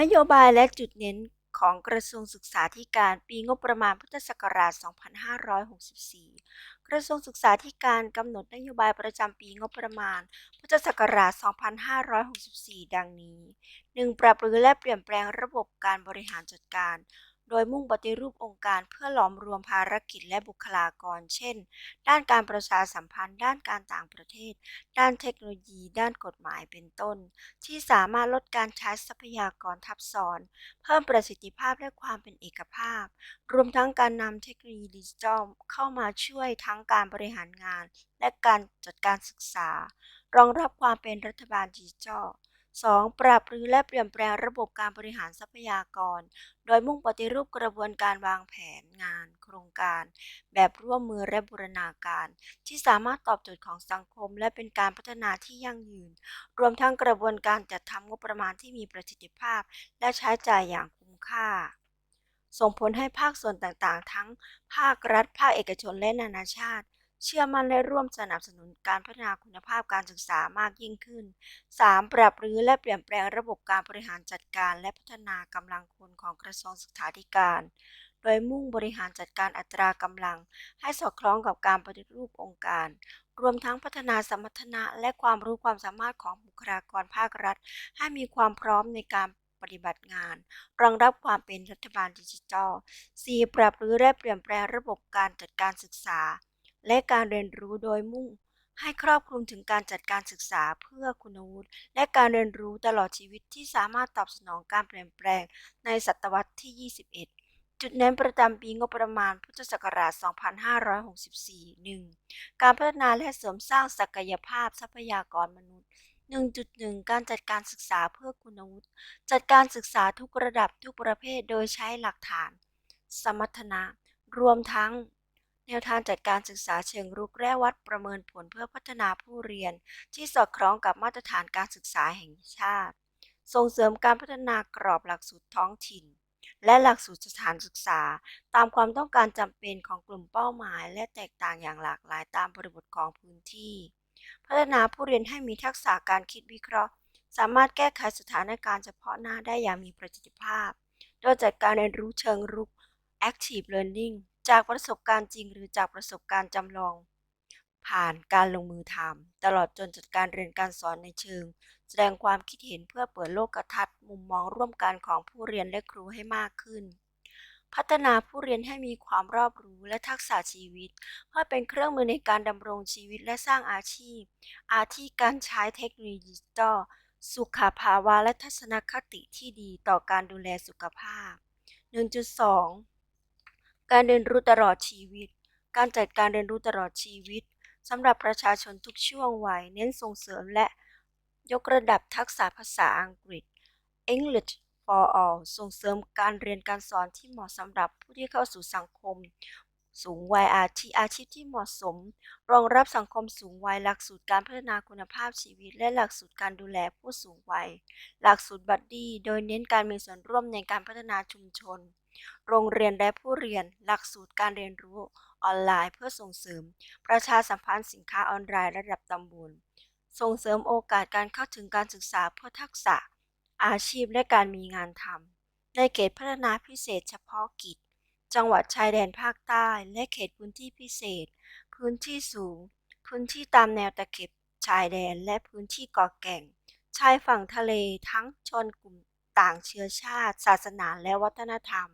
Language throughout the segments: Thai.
นโยบายและจุดเน้นของกระทรวงศึกษาธิการปีงบประมาณพุทธศักราช 2564 กระทรวงศึกษาธิการกำหนดนโยบายประจำปีงบประมาณ พุทธศักราช 2564 ดังนี้ 1. ปรับปรุงและเปลี่ยนแปลงระบบการบริหารจัดการ โดยมุ่งปฏิรูปองค์การเพื่อหลอมรวมภารกิจและบุคลากร เช่น ด้านการประชาสัมพันธ์ ด้านการต่างประเทศ ด้านเทคโนโลยี ด้านกฎหมาย เป็นต้น ที่สามารถลดการใช้ทรัพยากรทับซ้อน เพิ่มประสิทธิภาพและความเป็นเอกภาพ รวมทั้งการนำเทคโนโลยีดิจิทัลเข้ามาช่วยทั้งการบริหารงาน และการจัดการศึกษา รองรับความเป็นรัฐบาลดิจิทัล 2. ปรับรื้อและเปลี่ยนแปลงระบบการบริหารทรัพยากร โดยมุ่งปฏิรูปกระบวนการวางแผนงาน โครงการ แบบร่วมมือและบูรณาการ ที่สามารถตอบโจทย์ของสังคม และเป็นการพัฒนาที่ยั่งยืน รวมทั้งกระบวนการจัดทำงบประมาณที่มีประสิทธิภาพ และใช้จ่ายอย่างคุ้มค่าส่งผลให้ภาคส่วนต่างๆ ทั้งภาครัฐ ภาคเอกชนและนานาชาติ เชื่อมั่นและร่วมสนับสนุนการพัฒนาคุณภาพการศึกษามากยิ่งขึ้น 3. ปรับรื้อและเปลี่ยนแปลงระบบการบริหารจัดการ และพัฒนากำลังคนของกระทรวงศึกษาธิการ โดยมุ่งบริหารจัดการอัตรากำลัง ให้สอดคล้องกับการปฏิรูปองค์การ รวมทั้งพัฒนาสมรรถนะและความรู้ความสามารถของบุคลากรภาครัฐ ให้มีความพร้อมในการปฏิบัติงาน รองรับความเป็นรัฐบาลดิจิทัล 4. ปรับรื้อและเปลี่ยนแปลงระบบการจัดการศึกษา และการเรียนรู้โดยมุ่ง ให้ครอบคลุมถึงการจัดการศึกษาเพื่อคุณวุฒิและการเรียนรู้ตลอดชีวิตที่สามารถตอบสนองการเปลี่ยนแปลงในศตวรรษที่ 21จุดเน้นประจำปีงบประมาณพุทธศักราช 2564 1. การพัฒนาและเสริมสร้างศักยภาพทรัพยากรมนุษย์ 1.1 การจัดการศึกษาเพื่อคุณวุฒิจัดการศึกษาทุกระดับทุกประเภทโดยใช้หลักฐาน สมรรถนะ รวมทั้ง แนวทางจัดการศึกษาเชิงรุกและวัดประเมินผลเพื่อพัฒนาผู้เรียน ที่สอดคล้องกับมาตรฐานการศึกษาแห่งชาติ ส่งเสริมการพัฒนากรอบหลักสูตรท้องถิ่น และหลักสูตรสถานศึกษา ตามความต้องการจำเป็นของกลุ่มเป้าหมาย และแตกต่างอย่างหลากหลายตามบริบทของพื้นที่ พัฒนาผู้เรียนให้มีทักษะการคิดวิเคราะห์ สามารถแก้ไขสถานการณ์เฉพาะหน้าได้อย่างมีประสิทธิภาพ โดยจัดการเรียนรู้เชิงรุก active learning จากประสบการณ์จริงหรือจากประสบการณ์จำลอง ผ่านการลงมือทำตลอดจนจัดการเรียนการสอนในเชิง แสดงความคิดเห็นเพื่อเปิดโลกทัศน์มุมมองร่วมกันของผู้เรียนและครูให้มากขึ้น พัฒนาผู้เรียนให้มีความรอบรู้และทักษะชีวิต เพื่อเป็นเครื่องมือในการดำรงชีวิตและสร้างอาชีพ อาทิการใช้เทคโนโลยีดิจิทัลสุขภาวะและทัศนคติที่ดีต่อการดูแลสุขภาพ 1.2 การเรียนรู้ตลอดชีวิต การจัดการเรียนรู้ตลอดชีวิตสำหรับประชาชนทุกช่วงวัยเน้นส่งเสริมและยกระดับทักษะภาษาอังกฤษ English for all ส่งเสริมการเรียนการสอนที่เหมาะสำหรับผู้ที่เข้าสู่สังคม สูงวัยอาชีพอาชีพที่เหมาะสม รองรับสังคมสูงวัยหลักสูตรการพัฒนาคุณภาพชีวิต และหลักสูตรการดูแลผู้สูงวัย หลักสูตรบัดดี้โดยเน้นการมีส่วนร่วมในการพัฒนาชุมชน โรงเรียนและผู้เรียน หลักสูตรการเรียนรู้ออนไลน์เพื่อส่งเสริม ประชาสัมพันธ์สินค้าออนไลน์ระดับตำบล ส่งเสริมโอกาสการเข้าถึงการศึกษาเพื่อทักษะ อาชีพและการมีงานทำในเขตพัฒนาพิเศษเฉพาะกิจ จังหวัดชายแดนภาคใต้ และเขตพื้นที่พิเศษ พื้นที่สูง พื้นที่ตามแนวตะเข็บชายแดนและพื้นที่เกาะแก่ง ชายฝั่งทะเลทั้งชนกลุ่มต่างเชื้อชาติ ศาสนาและวัฒนธรรม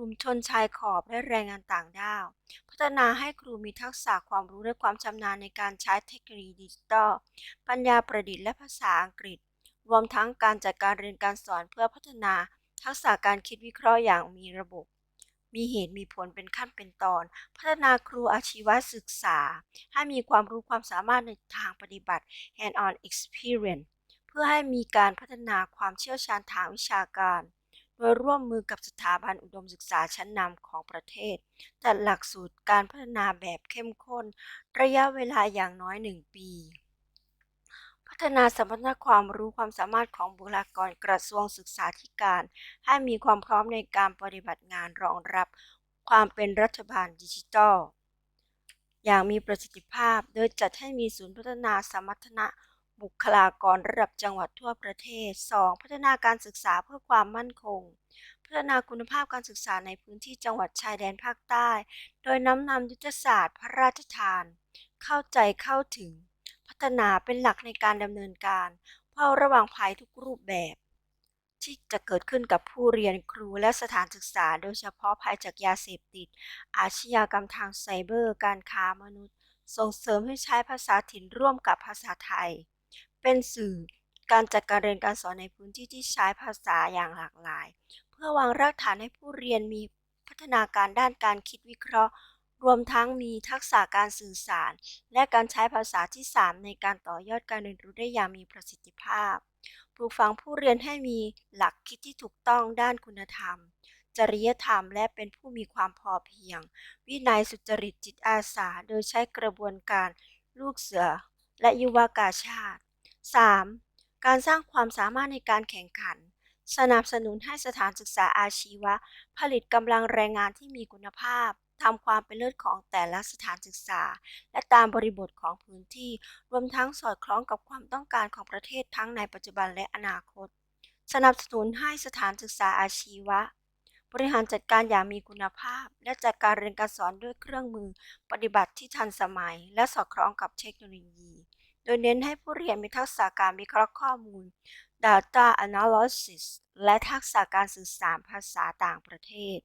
ลุ่มชนชายขอบและแรงงานต่างด้าว พัฒนาให้ครูมีทักษะความรู้และความชำนาญในการใช้เทคโนโลยีดิจิทัล ปัญญาประดิษฐ์และภาษาอังกฤษ รวมทั้งการจัดการเรียนการสอนเพื่อพัฒนาทักษะการคิดวิเคราะห์อย่างมีระบบ มีเหตุมีผลเป็นขั้นเป็นตอน พัฒนาครูอาชีวศึกษา ให้มีความรู้ความสามารถในทางปฏิบัติ hand-on experience เพื่อให้มีการพัฒนาความเชี่ยวชาญทางวิชาการ ดยร่วมมือกับสถาบันอุดมศึกษาชั้นนำของประเทศ จัดหลักสูตรการพัฒนาแบบเข้มข้น ระยะเวลาอย่างน้อย 1 ปี พัฒนาสมรรถนะความรู้ความสามารถของบุคลากรกระทรวงศึกษาธิการ ให้มีความพร้อมในการปฏิบัติงานรองรับความเป็นรัฐบาลดิจิทัล อย่างมีประสิทธิภาพ โดยจัดให้มีศูนย์พัฒนาสมรรถนะ บุคลากรระดับจังหวัดทั่วประเทศ 2. พัฒนาการศึกษาเพื่อความมั่นคง พัฒนาคุณภาพการศึกษาในพื้นที่จังหวัดชายแดนภาคใต้ โดยน้อมนำยุทธศาสตร์พระราชทาน เข้าใจเข้าถึง พัฒนาเป็นหลักในการดำเนินการเฝ้าระวังภัยทุกรูปแบบ ที่จะเกิดขึ้นกับผู้เรียนครูและสถานศึกษา โดยเฉพาะภัยจากยาเสพติด อาชญากรรมทางไซเบอร์ การค้ามนุษย์ ส่งเสริมให้ใช้ภาษาถิ่นร่วมกับภาษาไทย เป็นสื่อการจัดการเรียนการสอนในพื้นที่ที่ใช้ภาษาอย่างหลากหลาย เพื่อวางรากฐานให้ผู้เรียนมีพัฒนาการด้านการคิดวิเคราะห์ รวมทั้งมีทักษะการสื่อสาร และการใช้ภาษาที่ 3 ในการต่อยอดการเรียนรู้ได้อย่างมีประสิทธิภาพปลูกฝังผู้เรียนให้มีหลักคิดที่ถูกต้องด้านคุณธรรม จริยธรรม และเป็นผู้มีความพอเพียง วินัยสุจริตจิตอาสา โดยใช้กระบวนการลูกเสือ และยุวกาชาติ 3. การสร้างความสามารถในการแข่งขัน สนับสนุนให้สถานศึกษาอาชีวะ ผลิตกำลังแรงงานที่มีคุณภาพทำความเป็นเลิศของแต่ละสถานศึกษา และตามบริบทของพื้นที่ รวมทั้งสอดคล้องกับความต้องการของประเทศทั้งในปัจจุบันและอนาคต สนับสนุนให้สถานศึกษาอาชีวะ บริหารจัดการอย่างมีคุณภาพ และจัดการเรียนการสอนด้วยเครื่องมือปฏิบัติที่ทันสมัย และสอดคล้องกับเทคโนโลยี ยเน้นให้ผู้เรียนมีทักษะการวิเคราะห์ข้อมูล Data Analysis และทักษะการสื่อสารภาษาต่างประเทศ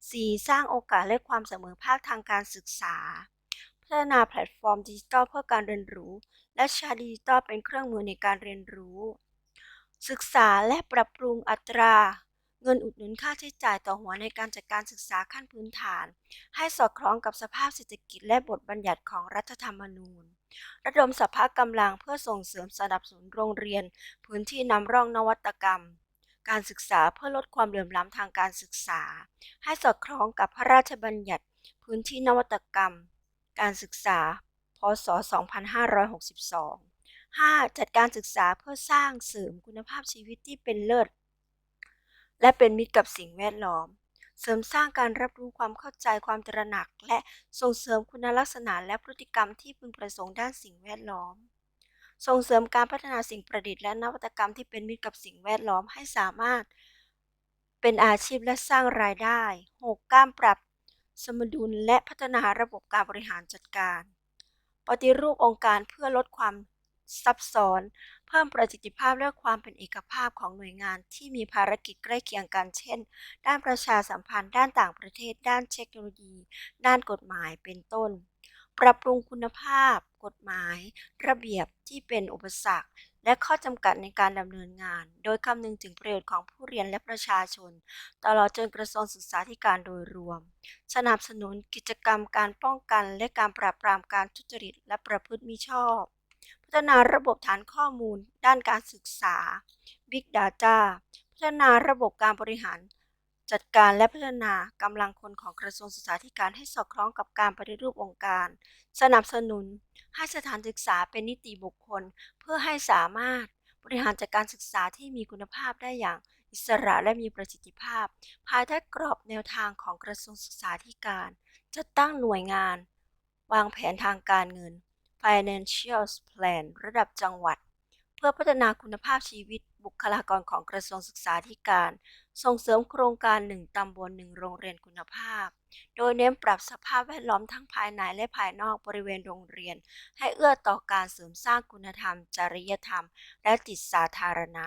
4. สร้างโอกาสและความเสมอภาคทางการศึกษา พัฒนาแพลตฟอร์มดิจิทัลเพื่อการเรียนรู้ และใช้ดิจิทัลเป็นเครื่องมือในการเรียนรู้ ศึกษาและปรับปรุงอัตรา เงินอุดหนุนค่าใช้จ่ายต่อหัวในการจัดการศึกษาขั้นพื้นฐาน ให้สอดคล้องกับสภาพเศรษฐกิจและบทบัญญัติของรัฐธรรมนูญ ระดมสภากำลังเพื่อส่งเสริมสนับสนุนโรงเรียน พื้นที่นำร่องนวัตกรรม การศึกษาเพื่อลดความเหลื่อมล้ำทางการศึกษา ให้สอดคล้องกับพระราชบัญญัติ พื้นที่นวัตกรรม การศึกษา พศ 2562 5. จัดการศึกษาเพื่อสร้างเสริมคุณภาพชีวิตที่เป็นเลิศ และเป็นมิตรกับสิ่งแวดล้อม เสริมสร้างการรับรู้ความเข้าใจความตระหนัก และส่งเสริมคุณลักษณะและพฤติกรรมที่พึงประสงค์ด้านสิ่งแวดล้อม ส่งเสริมการพัฒนาสิ่งประดิษฐ์และนวัตกรรมที่เป็นมิตรกับสิ่งแวดล้อมให้สามารถ เป็นอาชีพและสร้างรายได้ 6. การปรับสมดุลและพัฒนาระบบการบริหารจัดการ ปฏิรูปองค์การเพื่อลดความ ซับซ้อน เพิ่มประสิทธิภาพและความเป็นเอกภาพของหน่วยงานที่มีภารกิจใกล้เคียงกัน เช่น ด้านประชาสัมพันธ์ ด้านต่างประเทศ ด้านเทคโนโลยี ด้านกฎหมายเป็นต้น ปรับปรุงคุณภาพ กฎหมาย ระเบียบที่เป็นอุปสรรค และข้อจำกัดในการดำเนินงาน โดยคำนึงถึงประโยชน์ของผู้เรียนและประชาชน ตลอดจนกระทรวงศึกษาธิการโดยรวม สนับสนุนกิจกรรมการป้องกันและการปราบปรามการทุจริตและประพฤติมิชอบ พัฒนาระบบฐานข้อมูล ด้านการศึกษา Big Data พัฒนาระบบการบริหาร จัดการและพัฒนากำลังคนของกระทรวงศึกษาธิการให้สอดคล้องกับการปฏิรูปองค์การ สนับสนุน ให้สถานศึกษาเป็นนิติบุคคล เพื่อให้สามารถบริหารจัดการศึกษาที่มีคุณภาพได้อย่างอิสระและมีประสิทธิภาพ ภายใต้กรอบแนวทางของกระทรวงศึกษาธิการ จัดตั้งหน่วยงาน วางแผนทางการเงิน Financial Plan ระดับจังหวัด เพื่อพัฒนาคุณภาพชีวิตบุคลากรของกระทรวงศึกษาธิการ ส่งเสริมโครงการ 1 ตำบล 1 โรงเรียนคุณภาพ โดยเน้นปรับสภาพแวดล้อมทั้งภายในและภายนอกบริเวณโรงเรียน ให้เอื้อต่อการเสริมสร้างคุณธรรม จริยธรรม และจิตสาธารณะ